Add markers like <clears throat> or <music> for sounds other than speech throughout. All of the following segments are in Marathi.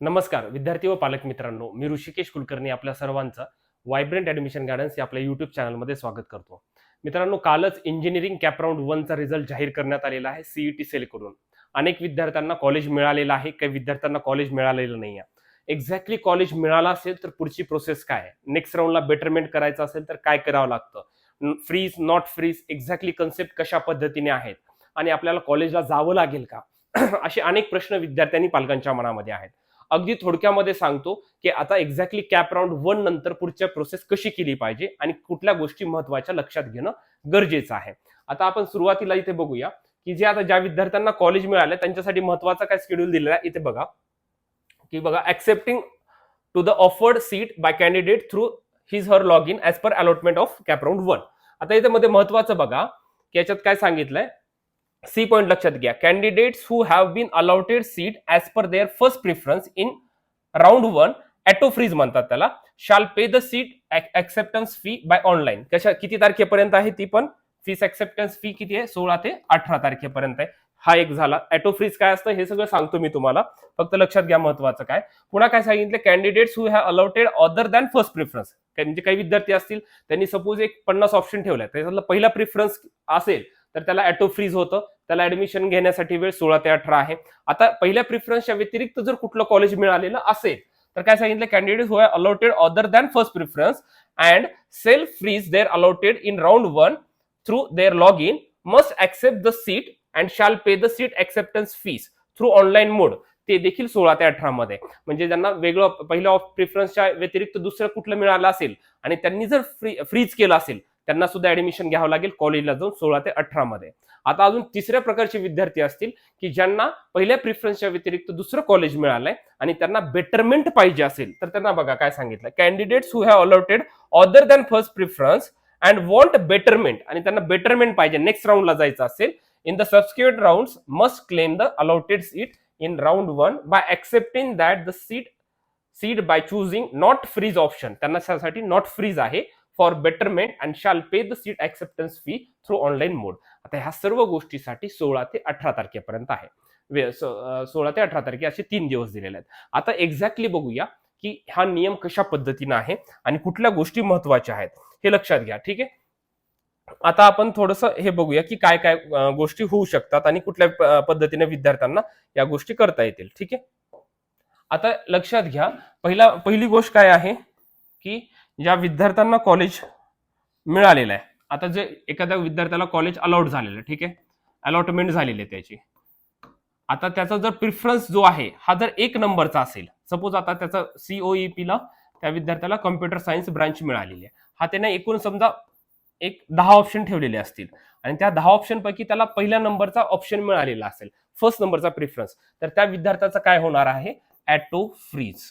नमस्कार विद्यार्थी व पालक मित्रांनो मी ऋषिकेश कुलकर्णी आपल्या सर्वांचं वायब्रंट ऍडमिशन गायडन्स या आपल्या यूट्यूब चॅनलमध्ये स्वागत करतो. मित्रांनो कालच इंजिनिअरिंग कॅपराऊंड वनचा रिझल्ट जाहीर करण्यात आलेला आहे सीईटी सेल करून अनेक विद्यार्थ्यांना कॉलेज मिळालेलं आहे काही विद्यार्थ्यांना कॉलेज मिळालेलं नाही आहे एक्झॅक्टली कॉलेज मिळालं असेल तर पुढची प्रोसेस काय आहे? नेक्स्ट राऊंडला बेटरमेंट करायचं असेल तर काय करावं लागतं? Freeze not freeze exactly concept कशा पद्धतीने आहेत? आणि आपल्याला कॉलेजला जावं लागेल का? <clears throat> असे अनेक प्रश्न विद्यार्थ्यांनी पालकांच्या मनामध्ये आहेत. अगदी थोडक्यामध्ये सांगतो की आता एक्झॅक्टली कॅप राऊंड वन नंतर पुढच्या प्रोसेस कशी केली पाहिजे आणि कुठल्या गोष्टी महत्त्वाच्या लक्षात घेणं गरजेचं आहे. आता आपण सुरुवातीला इथे बघूया की जे आता ज्या विद्यार्थ्यांना कॉलेज मिळालं त्यांच्यासाठी महत्त्वाचा काय स्केड्यूल दिलेला आहे? इथे बघा. की बघा accepting to the offered seat by candidate through his her log in as per allotment of CAP round one आता इथे मध्ये महत्वाचं बघा की याच्यात काय सांगितलंय? सी पॉईंट लक्षात घ्या. Candidates who have been allotted seat as per their first preference in round one auto freeze म्हणतात त्याला. Shall pay the seat acceptance fee by online कशा किती तारखेपर्यंत आहे ती पण? फीस ऍक्सेप्टन्स फी किती आहे? सोळा ते अठरा तारखेपर्यंत आहे. हा एक झाला. ॲटो फ्रीज काय असतं? हे सगळं सांगतो मी तुम्हाला. फक्त लक्षात घ्या महत्वाचं काय. पुन्हा काय सांगितलं? Candidates who have allotted other than first preference म्हणजे काही विद्यार्थी असतील त्यांनी सपोज एक पन्नास ऑप्शन ठेवलाय. त्याच्यातला पहिला प्रिफरन्स असेल तर त्याला ॲटो फ्रीज होतं. त्याला ऍडमिशन घेण्यासाठी वेळ सोळा ते अठरा आहे. आता पहिल्या प्रिफरन्सच्या व्यतिरिक्त जर कुठलं कॉलेज मिळालेलं असेल तर काय सांगितलं? Candidate who are allotted other than first preference and self freeze their allotted in round one through their log in must accept the seat and shall pay the seat acceptance fees through online mode ते देखील सोळा ते अठरा मध्ये. म्हणजे ज्यांना वेगळं पहिल्या प्रिफरन्सच्या व्यतिरिक्त दुसरं कुठलं मिळालं असेल आणि त्यांनी जर फ्री फ्रीज केलं असेल त्यांना सुद्धा ऍडमिशन घ्यावं लागेल कॉलेजला जाऊन सोळा ते अठरा मध्ये. आता अजून तिसऱ्या प्रकारचे विद्यार्थी असतील की ज्यांना पहिल्या प्रिफरन्सच्या व्यतिरिक्त दुसरं कॉलेज मिळालंय आणि त्यांना बेटरमेंट पाहिजे असेल तर त्यांना बघा काय सांगितलं candidates who have allotted other than first preference and want betterment आणि त्यांना बेटरमेंट पाहिजे नेक्स्ट राऊंडला जायचं असेल in the subsequent round must claim the allotted seat in round one by accepting that the seat seat by choosing not freeze option त्यांना त्यासाठी नॉट फ्रीज आहे. For betterment and shall pay the seat acceptance fee through online mode आता ह्या सर्व गोष्टीसाठी सोळा ते अठरा तारखेपर्यंत आहे. वे- सोळा ते अठरा तारखे असे तीन दिवस दिलेले आहेत. आता एक्झॅक्टली बघूया की हा नियम कशा पद्धतीनं आहे आणि कुठल्या गोष्टी महत्त्वाच्या आहेत हे लक्षात घ्या ठीक आहे? आता आपण थोडस हे बघूया की काय काय गोष्टी होऊ शकतात आणि कुठल्या पद्धतीने विद्यार्थ्यांना या गोष्टी करता येतील ठीक आहे? आता लक्षात घ्या पहिला पहिली गोष्ट काय आहे की ज्या विद्यार्थ्यांना कॉलेज मिळालेलं आहे. आता जे एखाद्या विद्यार्थ्याला कॉलेज अलॉट झालेलं आहे ठीक आहे? अलॉटमेंट झालेली आहे त्याची. आता त्याचा जर प्रिफरन्स जो आहे हा जर एक नंबरचा असेल सपोज आता त्याचा सीओई पीला त्या विद्यार्थ्याला कम्प्युटर सायन्स ब्रांच मिळालेली आहे. हा त्याने एकूण समजा एक दहा ऑप्शन ठेवलेले असतील. आणि त्या दहा ऑप्शनपैकी त्याला पहिल्या नंबरचा ऑप्शन मिळालेला असेल. फर्स्ट नंबरचा प्रिफरन्स तर त्या विद्यार्थ्याचा काय होणार आहे? ॲटो फ्रीज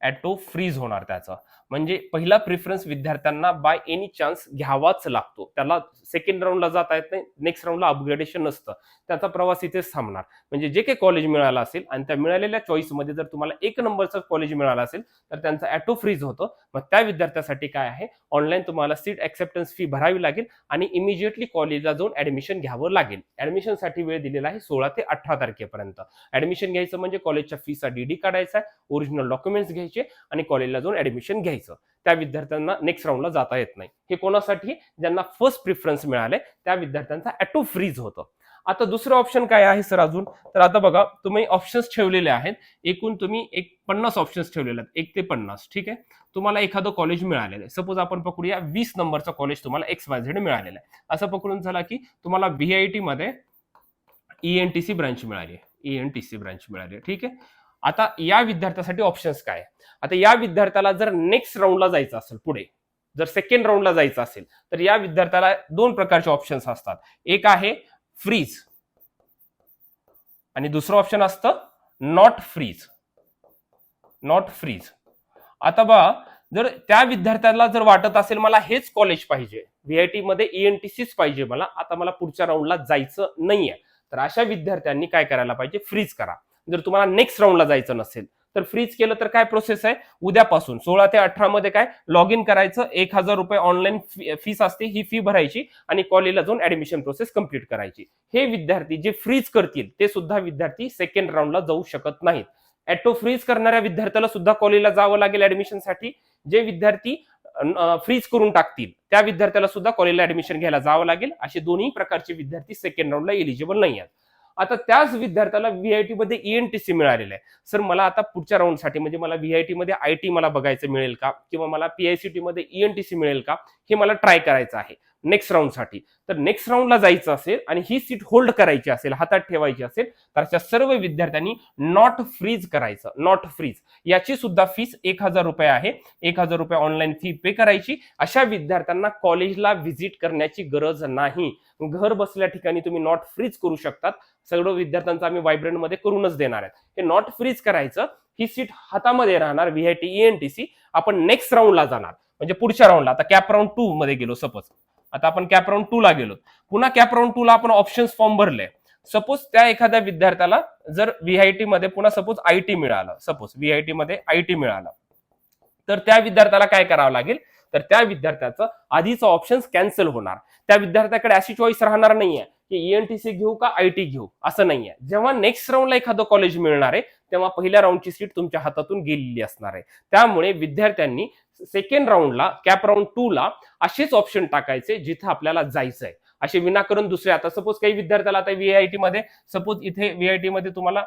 ॲटो फ्रीज होणार त्याचा. म्हणजे पहिला प्रिफरन्स विद्यार्थ्यांना बाय एनी चान्स घ्यावाच लागतो. त्याला सेकंड राऊंडला जाता येत नाही नेक्स्ट राऊंडला अपग्रेडेशन नसतं. त्याचा प्रवास इथेच थांबणार. म्हणजे जे काही कॉलेज मिळालं असेल आणि त्या मिळालेल्या चॉईसमध्ये जर तुम्हाला एक नंबरचं कॉलेज मिळालं असेल तर त्यांचं ॲटो फ्रीज होतं. मग त्या विद्यार्थ्यासाठी काय आहे? ऑनलाईन तुम्हाला सीट ॲक्सेप्टन्स फी भरावी लागेल आणि इमिजिएटली कॉलेजला जाऊन ॲडमिशन घ्यावं लागेल. ॲडमिशनसाठी वेळ दिलेला आहे सोळा ते अठरा तारखेपर्यंत. ऍडमिशन घ्यायचं म्हणजे कॉलेजच्या फीचा डी डी काढायचा आहे. ओरिजिनल डॉक्युमेंट्स घ्यायचे आणि कॉलेजला जाऊन ऍडमिशन घ्यायचं. त्या विद्यार्थ्यांना नेक्स्ट राऊंडला जाता येत नाही. हे कोणासाठी? ज्यांना फर्स्ट प्रिफरन्स मिळाले त्या विद्यार्थ्यांचा ॲटो फ्रीज होतं. आता दुसरं ऑप्शन काय आहे सर अजून? तर आता बघा तुम्ही ऑप्शन्स ठेवलेले आहेत. एकूण तुम्ही एक पन्नास ऑप्शन्स ठेवलेले आहेत. एक ते पन्नास ठीक आहे? तुम्हाला एखादं कॉलेज मिळालेलं आहे. सपोज आपण पकडूया वीस नंबरचं कॉलेज तुम्हाला एक्स वाय झेड मिळालेलं आहे. असं पकडून झाला की तुम्हाला व्हीआयटी मध्ये टी सी ब्रांच मिळाली E N T C branch मिळाली ठीक आहे? आता या विद्यार्थ्यासाठी ऑप्शन्स काय? आहे? आता या विद्यार्थ्याला जर नेक्स्ट राऊंडला जायचं असेल पुढे जर सेकंड राऊंडला जायचं असेल तर या विद्यार्थ्याला दोन प्रकारचे ऑप्शन्स असतात. एक आहे फ्रीज आणि दुसरं ऑप्शन असतं नॉट फ्रीज नॉट फ्रीज आता बघा जर त्या विद्यार्थ्याला जर वाटत असेल मला हेच कॉलेज पाहिजे व्हीआयटी मध्ये ईएनटीसीच पाहिजे मला आता मला पुढच्या राऊंडला जायचं नाहीये तर अशा विद्यार्थ्यांनी काय करायला पाहिजे? फ्रीज करा. जर तुम्हाला नेक्स्ट राऊंडला जायचं नसेल तर फ्रीज केलं तर काय प्रोसेस आहे? उद्यापासून सोळा ते अठरा मध्ये काय? लॉग इन करायचं एक हजार रुपये ऑनलाईन फीस असते ही फी भरायची आणि कॉलेजला जाऊन ऍडमिशन प्रोसेस कंप्लीट करायची. हे विद्यार्थी जे फ्रीज करतील ते सुद्धा विद्यार्थी सेकंड राऊंडला जाऊ शकत नाहीत. ऍटो फ्रीज करणाऱ्या विद्यार्थ्याला सुद्धा कॉलेजला जावं लागेल ऍडमिशनसाठी जे विद्यार्थी फ्रीज करून टाकतील त्या विद्यार्थ्याला सुद्धा कॉलेजला ऍडमिशन घ्यायला जावं लागेल. असे दोन्ही प्रकारचे विद्यार्थी सेकंड राऊंडला एलिजिबल नाही आहेत. आता त्याच विद्यार्थ्याला व्हीआयटी मध्ये ईएनटीसी मिळालेलं आहे. सर मला आता पुढच्या राऊंडसाठी म्हणजे मला व्हीआयटी मध्ये आय टी मला बघायचं मिळेल का? किंवा मला पीआयसीटी मध्ये ईएनटीसी मिळेल का? हे मला ट्राय करायचं आहे. नेक्स्ट राऊंडसाठी तर नेक्स्ट राऊंडला जायचं असेल आणि ही सीट होल्ड करायची असेल हातात ठेवायची असेल तर अशा सर्व विद्यार्थ्यांनी नॉट फ्रीज करायचं. नॉट फ्रीज याची सुद्धा फीस एक हजार रुपये आहे. एक हजार रुपये ऑनलाईन फी पे करायची. अशा विद्यार्थ्यांना कॉलेजला व्हिजिट करण्याची गरज नाही. घर बसल्या ठिकाणी तुम्ही नॉट फ्रीज करू शकतात. सगळं विद्यार्थ्यांचं आम्ही व्हायब्रंटमध्ये करूनच देणार आहेत. हे नॉट फ्रीज करायचं. ही सीट हातामध्ये राहणार व्हीआयटी सी आपण नेक्स्ट राऊंडला जाणार. म्हणजे पुढच्या राऊंडला आता कॅप राऊंड टू मध्ये गेलो सपोज आता आपण कॅप राऊंड टू ला गेलो. पुन्हा कॅप राऊंड टू ला आपण ऑप्शन्स फॉर्म भरले सपोज त्या एखाद्या विद्यार्थ्याला जर व्हीआयटी मध्ये पुन्हा सपोज आयटी मिळालं. सपोज व्हीआयटी मध्ये आयटी मिळालं. तर त्या विद्यार्थ्याला काय करावं लागेल? तर त्या विद्यार्थ्याचं आधीचं ऑप्शन कॅन्सल होणार. त्या विद्यार्थ्याकडे अशी चॉईस राहणार नाहीये. की E ईएनटीसी घेऊ का आय टी घेऊ? असं नाहीये. जेव्हा नेक्स्ट राऊंडला एखादं कॉलेज मिळणार आहे तेव्हा पहिल्या राऊंडची सीट तुमच्या हातातून गेलेली असणार आहे. त्यामुळे विद्यार्थ्यांनी सेकंड राऊंडला कॅप राऊंड टू ला असेच ऑप्शन टाकायचे जिथे आपल्याला जायचं आहे असे विनाकारण दुसरे आता सपोज काही विद्यार्थ्याला आता व्हीआयटी मध्ये सपोज इथे व्हीआयटी मध्ये तुम्हाला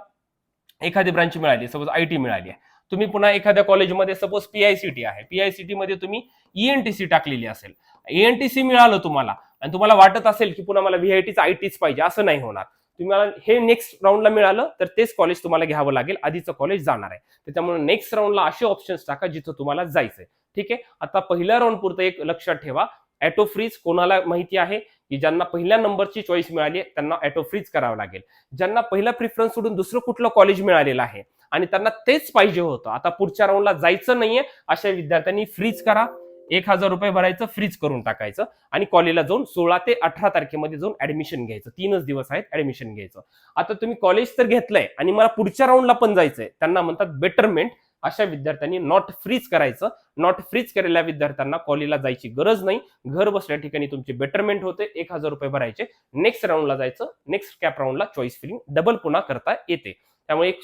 एखादी ब्रांच मिळाली सपोज आय टी मिळाली आहे. तुम्ही पुन्हा एखाद्या कॉलेजमध्ये सपोज पीआयसीटी आहे. पीआयसीटी मध्ये तुम्ही E ईएनटीसी टाकलेली असेल. एएनटीसी मिळालं तुम्हाला. आणि तुम्हाला वाटत असेल की पुन्हा मला व्हीआयटीच आय टीच पाहिजे असं नाही होणार. तुम्हाला हे नेक्स्ट राऊंडला मिळालं तर तेच कॉलेज तुम्हाला घ्यावं लागेल. आधीचं कॉलेज जाणार आहे. त्याच्यामुळे नेक्स्ट राऊंडला असे ऑप्शन्स टाका जिथं तुम्हाला जायचंय. ठीक आहे? आता पहिल्या राऊंड पुरतं एक लक्षात ठेवा. ॲटो फ्रीज कोणाला माहिती आहे? की ज्यांना पहिल्या नंबरची चॉईस मिळाली आहे, त्यांना ॲटो फ्रीज करावं लागेल. ज्यांना पहिला प्रिफरन्स सोडून दुसरं कुठलं कॉलेज मिळालेलं आहे? आणि त्यांना तेच पाहिजे होतं. आता पुढच्या राऊंडला जायचं नाहीये अशा विद्यार्थ्यांनी फ्रीज करा. एक हजार रुपये भरायचं फ्रीज करून टाकायचं आणि कॉलेजला जाऊन सोळा ते अठरा तारखेमध्ये जाऊन ऍडमिशन घ्यायचं. तीनच दिवस आहेत ऍडमिशन घ्यायचं. आता तुम्ही कॉलेज तर घेतलंय आणि मला पुढच्या राऊंडला पण जायचंय. त्यांना म्हणतात बेटरमेंट अशा विद्यार्थ्यांनी नॉट फ्रीज करायचं. नॉट फ्रीज केलेल्या विद्यार्थ्यांना कॉलेजला जायची गरज नाही. घर बसल्या ठिकाणी तुमची बेटरमेंट होते. एक हजार रुपये भरायचे. नेक्स्ट राऊंडला जायचं. नेक्स्ट कॅप राऊंडला चॉईस फिलिंग डबल पुन्हा करता येते. त्यामुळे एक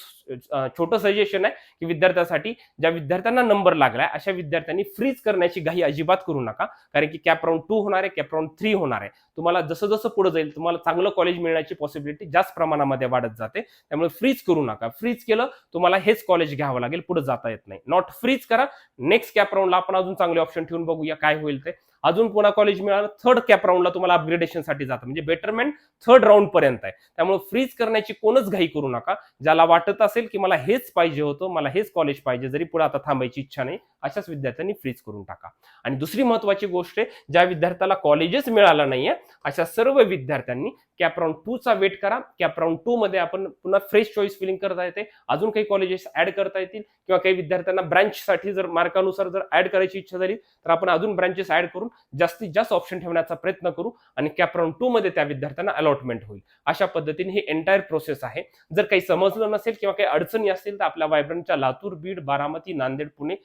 छोटं सजेशन आहे की विद्यार्थ्यासाठी ज्या विद्यार्थ्यांना नंबर लागलाय अशा विद्यार्थ्यांनी फ्रीज करण्याची घाई अजिबात करू नका. कारण की कॅप राऊंड टू होणार आहे कॅप राऊंड थ्री होणार आहे. तुम्हाला जसं जसं पुढे जाईल तुम्हाला चांगलं कॉलेज मिळण्याची पॉसिबिलिटी जास्त प्रमाणामध्ये वाढत जाते. त्यामुळे फ्रीज करू नका. फ्रीज केलं तुम्हाला हेच कॉलेज घ्यावं लागेल पुढे जाता येत नाही. नॉट फ्रीज करा. नेक्स्ट कॅप राऊंडला आपण अजून चांगले ऑप्शन ठेवून बघूया काय होईल ते. अजून पुन्हा कॉलेज मिळालं थर्ड कॅप राऊंडला तुम्हाला अपग्रेडेशनसाठी जातं. म्हणजे बेटरमेंट थर्ड राऊंड पर्यंत आहे. त्यामुळे फ्रीज करण्याची कोणच घाई करू नका. ज्याला वाटत असेल की मला हेच पाहिजे होतं मला हेच कॉलेज पाहिजे जरी पुढे आता थांबायची इच्छा नाही अशाच विद्यार्थ्यांनी फ्रीज करून टाका. आणि दुसरी महत्वाची गोष्ट आहे ज्या विद्यार्थ्याला कॉलेजच मिळालं नाहीये अशा सर्व विद्यार्थ्यांनी कॅप राऊंड टू चा वेट करा. कॅप राऊंड टू मध्ये आपण पुन्हा फ्रेश चॉईस फिलिंग करता येते. अजून काही कॉलेजेस ऍड करता येतील किंवा काही विद्यार्थ्यांना ब्रँचसाठी जर मार्कानुसार जर ऍड करायची इच्छा झाली तर आपण अजून ब्रांचेस ऍड करून जास्तीत जास्त ऑप्शन ठेवण्याचा प्रयत्न करू आणि कॅप राऊंड टू मध्ये त्या विद्यार्थ्यांना अलॉटमेंट होईल. अशा पद्धतीने ही एंटायर प्रोसेस आहे. जर काही समजलं नसेल किंवा काही अडचणी असतील तर आपल्या वायब्रंटच्या लातूर बीड बारामती नांदेड पुणे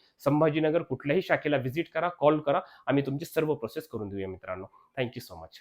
संभाजीनगर कुठल्याही शाखेला व्हिजिट करा कॉल करा. आम्ही तुमची सर्व प्रोसेस करून देऊया मित्रांनो. Thank you so much